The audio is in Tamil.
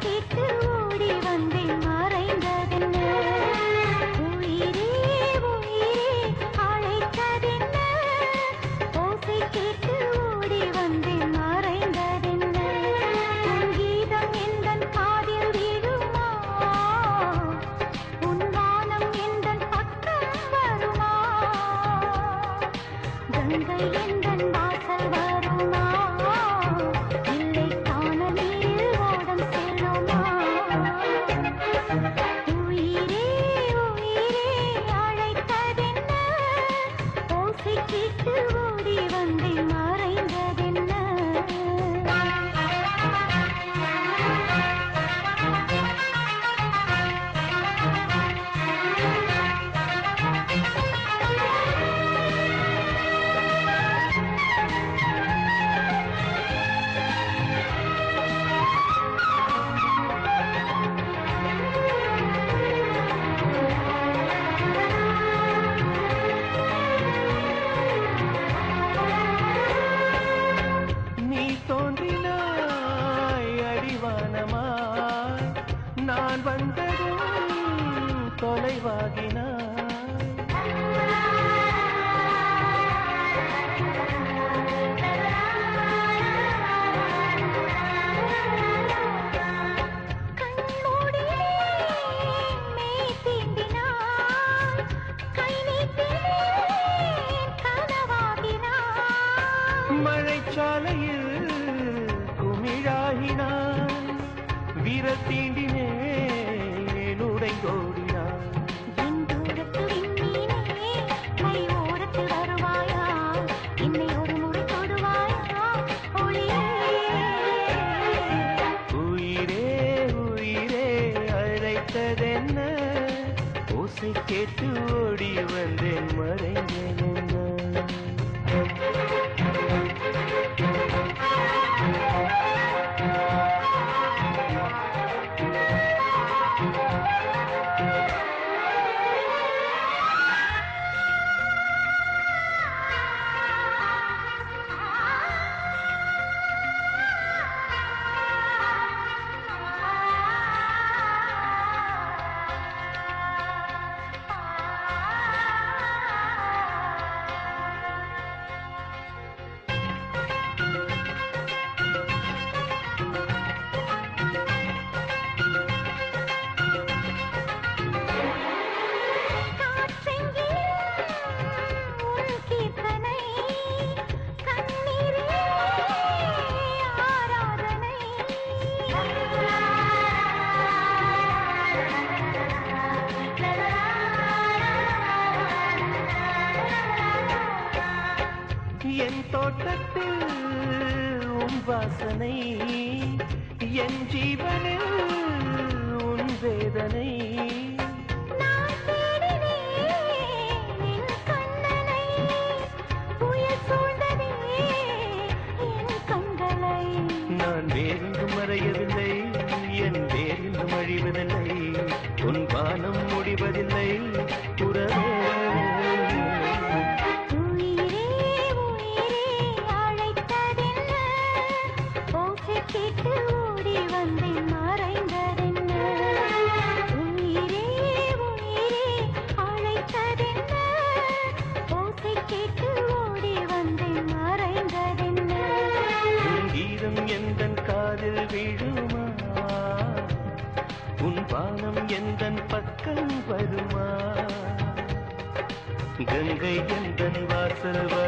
கேட்டு ஓடி வந்தேன் மறைந்ததென்ன? உயிரே உயிரே அழைத்ததென்ன? ஓசை கேட்டு ஓடி வந்தேன் மறைந்ததென்ன? உன் கீதம் எந்தன் காதில் விழுமா? உன் வானம் எந்தன் பக்கம் வருமா? வாசல் வரும் நான் வந்ததும் தொலைவாகினாய் மழைச்சாலையில் குமிழாகினான் வீர தீண்டினேன் அழைத்ததென்ன ஓசை கேட்டு ஓடி வந்தேன் மறைந்தேன் என் தோட்டத்தில் உன் வாசனை என் ஜீவனில் உன் வேதனை. நான் வேறெங்கும் மறையவில்லை என் வேறெங்கும் அழிவதில்லை. உன் வானம் காதில் விழுமா? உன் பானம் எந்தன் பக்கம் வருமா? கங்கை எந்தன் வாசல்